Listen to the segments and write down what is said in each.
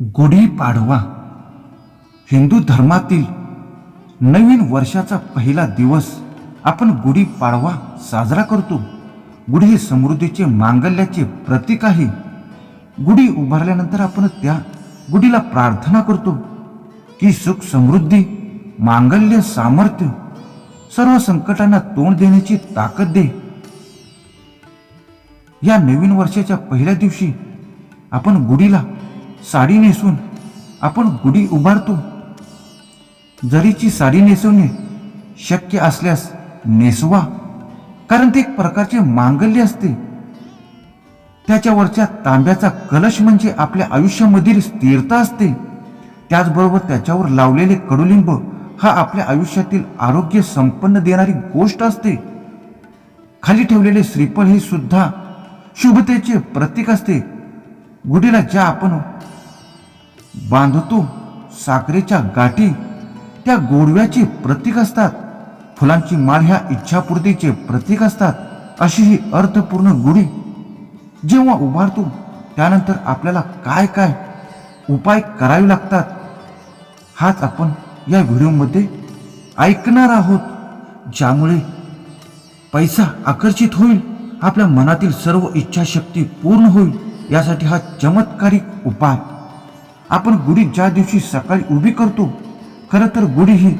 गुढीपाडवा हिंदू धर्मातील नवीन वर्षाचा पहिला दिवस आपण गुढीपाडवा साजरा करतो. गुढी हे समृद्धीचे मांगल्याचे प्रतीक आहे. गुढी उभारल्यानंतर आपण त्या गुढीला प्रार्थना करतो की सुख समृद्धी मांगल्य सामर्थ्य सर्व संकटांना तोंड देण्याची ताकद दे. या नवीन वर्षाच्या पहिल्या दिवशी आपण गुढीला साडी नेसून आपण गुढी उभारतो. जरीची साडी नेसवणे शक्य असल्यास नेसवा कारण ते एक प्रकारचे मांगल्य असते. त्याच्यावरच्या तांब्याचा कलश म्हणजे आपल्या आयुष्यामधील स्थिरता असते. त्याचबरोबर त्याच्यावर लावलेले कडुलिंब हा आपल्या आयुष्यातील आरोग्य संपन्न देणारी गोष्ट असते. खाली ठेवलेले श्रीफळ हे सुद्धा शुभतेचे प्रतीक असते. गुढीला ज्या आपण बांधतो साखरेच्या गाठी त्या गोडव्याचे प्रतीक असतात. फुलांची माळ ह्या इच्छापूर्तीचे प्रतीक असतात अशी ही अर्थपूर्ण गुढी. जेव्हा उभारतो त्यानंतर आपल्याला काय काय उपाय करावे लागतात हाच आपण या व्हिडिओमध्ये ऐकणार आहोत. ज्यामुळे पैसा आकर्षित होईल आपल्या मनातील सर्व इच्छाशक्ती पूर्ण होईल यासाठी हा चमत्कारिक उपाय आपण गुढी ज्या दिवशी सकाळी उभी करतो खरं तर गुढी ही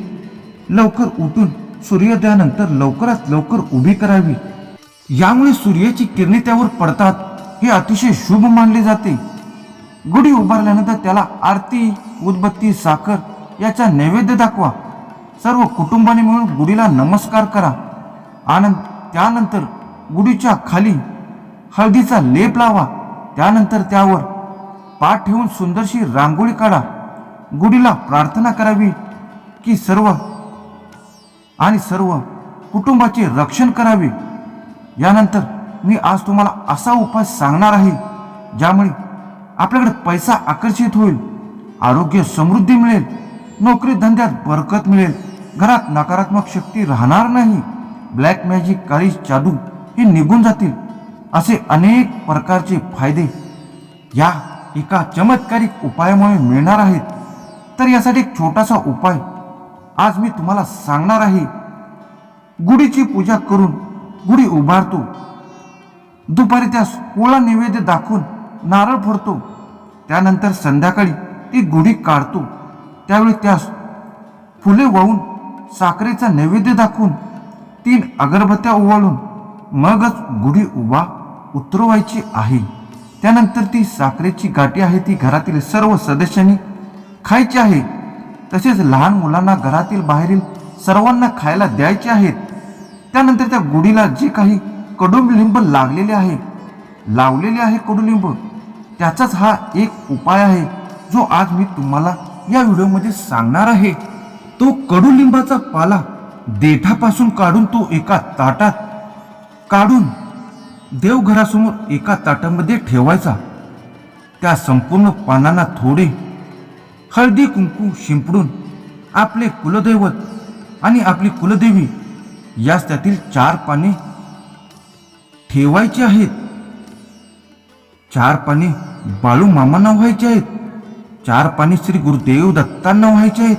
लवकर उठून सूर्योदयानंतर लवकरात लवकर उभी करावी. यामुळे सूर्याची किरणे त्यावर पडतात हे अतिशय शुभ मानले जाते. गुढी उभारल्यानंतर त्याला आरती उदबत्ती साखर याचा नैवेद्य दाखवा. सर्व कुटुंबाने मिळून गुढीला नमस्कार करा. आनंद त्यानंतर गुढीच्या खाली हळदीचा लेप लावा. त्यानंतर त्यावर पाठ ठेवून सुंदरशी रांगोळी काढा. गुढीला प्रार्थना करावी की सर्व आणि सर्व कुटुंबाचे रक्षण करावे. यानंतर मी आज तुम्हाला असा उपाय सांगणार आहे ज्यामुळे आपल्याकडे पैसा आकर्षित होईल आरोग्य समृद्धी मिळेल नोकरी धंद्यात बरकत मिळेल घरात नकारात्मक शक्ती राहणार नाही ब्लॅक मॅजिक काळी जादू हे निघून जातील असे अनेक प्रकारचे फायदे या एका चमत्कारिक उपायामुळे मिळणार आहेत तर यासाठी एक छोटासा उपाय. आज मी तुम्हाला सांगणार आहे. गुढीची पूजा करून गुढी उभारतो. दुपारी त्यास पोळा नैवेद्य दाखवून नारळ फोडतो. त्यानंतर संध्याकाळी ती गुढी काढतो. त्यावेळी त्यास फुले वाहून साखरेचा नैवेद्य दाखवून तीन अगरबत्त्या ओवाळून मगच गुढी उभा उतरवायची आहे. त्यानंतर ती साखरेची गाठी आहे ती घरातील सर्व सदस्यांनी खायची आहे. तसेच लहान मुलांना घरातील बाहेरील सर्वांना खायला द्यायचे आहेत त्यानंतर त्या गुढीला जे काही कडुलिंब लागलेले आहे लावलेले आहे कडुलिंब त्याचाच हा एक उपाय आहे जो आज मी तुम्हाला या व्हिडिओमध्ये सांगणार आहे. तो कडुलिंबाचा पाला देठापासून काढून तो एका ताटात काढून देवघरासमोर एका ताटामध्ये ठेवायचा. त्या संपूर्ण पानांना थोडे हळदी कुंकू शिंपडून आपले कुलदैवत आणि आपली कुलदेवी यास त्यातील चार पाने ठेवायची आहेत. चार पाने बाळू मामांना व्हायचे आहेत. चार पाने श्री गुरुदेव दत्तांना व्हायचे आहेत.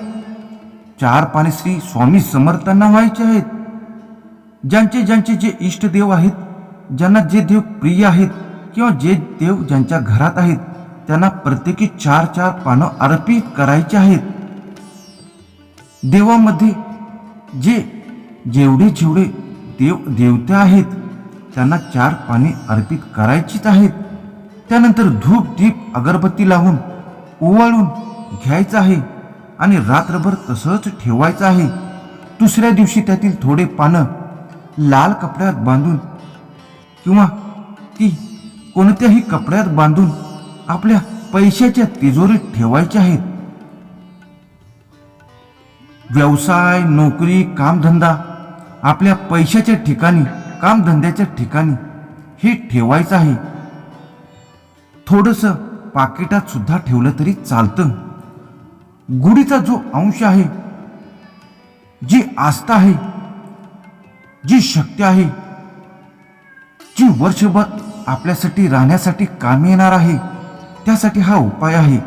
चार पाने श्री स्वामी समर्थांना व्हायचे आहेत. ज्यांचे ज्यांचे जे इष्टदेव आहेत ज्यांना जे देव प्रिय आहेत किंवा जे देव ज्यांच्या घरात आहेत त्यांना प्रत्येकी चार चार पानं अर्पित करायची आहेत. देवामध्ये जे जेवढे जेवढे देव देवता आहेत त्यांना चार पाने अर्पित करायचीच आहेत. त्यानंतर धूप दीप अगरबत्ती लावून ओवाळून घ्यायचं आहे आणि रात्रभर तसंच ठेवायचं आहे. दुसऱ्या दिवशी त्यातील थोडे पानं लाल कपड्यात बांधून किंवा ती कोणत्याही कपड्यात बांधून आपल्या पैशाच्या तिजोरीत ठेवायच्या आहेत. व्यवसाय नोकरी कामधंदा आपल्या पैशाच्या ठिकाणी कामधंद्याच्या ठिकाणी हे ठेवायचं आहे. थोडंसं पाकिटात सुद्धा ठेवलं तरी चालतं. गुढीचा जो अंश आहे जी आस्था आहे जी शक्ती आहे जी वर्षभर आपल्यासाठी राहण्यासाठी कामी येणार आहे त्यासाठी हा उपाय आहे.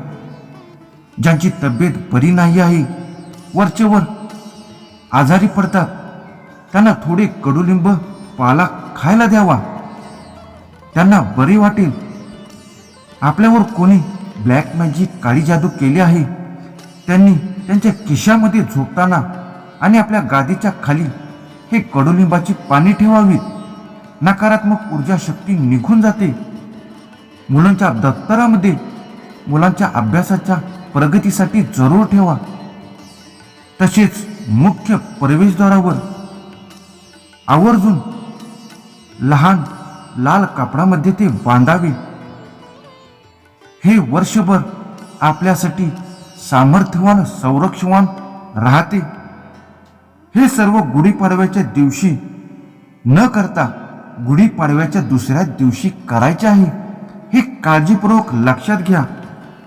ज्यांची तब्येत बरी नाही आहे वरचेवर आजारी पडतात त्यांना थोडे कडुलिंब पाला खायला द्यावा. त्यांना बरे वाटेल. आपल्यावर कोणी ब्लॅक मॅजिक काळी जादू केली आहे त्यांनी त्यांच्या खिशामध्ये झोपताना आणि आपल्या गादीच्या खाली हे कडुलिंबाची पाने ठेवावीत. नकारात्मक ऊर्जा शक्ती निघून जाते. मुलांच्या दप्तरामध्ये मुलांच्या अभ्यासाच्या प्रगतीसाठी जरूर ठेवा. तसेच मुख्य प्रवेशद्वारावर आवर्जून लहान लाल कापडामध्ये ते बांधावे. हे वर्षभर आपल्यासाठी सामर्थ्यवान संरक्षवान राहते. हे सर्व गुढीपाडव्याच्या दिवशी न करता गुढीपाडव्याच्या दुसऱ्या दिवशी करायचे आहे. हे काळजीपूर्वक लक्षात घ्या.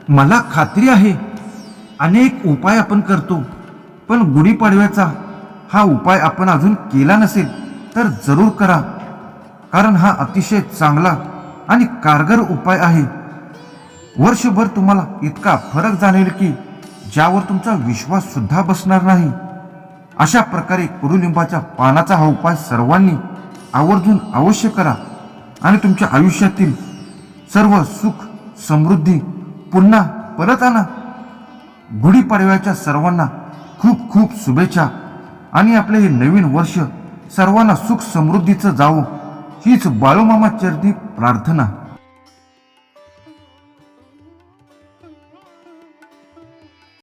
मला खात्री आहे. अनेक उपाय आपण करतो. पण गुढीपाडव्याचा हा उपाय आपण अजून केला नसेल तर जरूर करा. कारण हा अतिशय चांगला आणि कारगर उपाय आहे. वर्षभर तुम्हाला इतका फरक जाणवेल की ज्यावर तुमचा विश्वास सुद्धा बसणार नाही. अशा प्रकारे कुरुलिंबाच्या पानाचा हा उपाय सर्वांनी आवर्जून अवश्य करा आणि तुमच्या आयुष्यातील सर्व सुख समृद्धी पुन्हा परत आणा. गुढीपाडव्याच्या सर्वांना खूप खूप शुभेच्छा आणि आपले हे नवीन वर्ष सर्वांना सुख समृद्धीचं जावो हीच बाळूमामा चरणी प्रार्थना.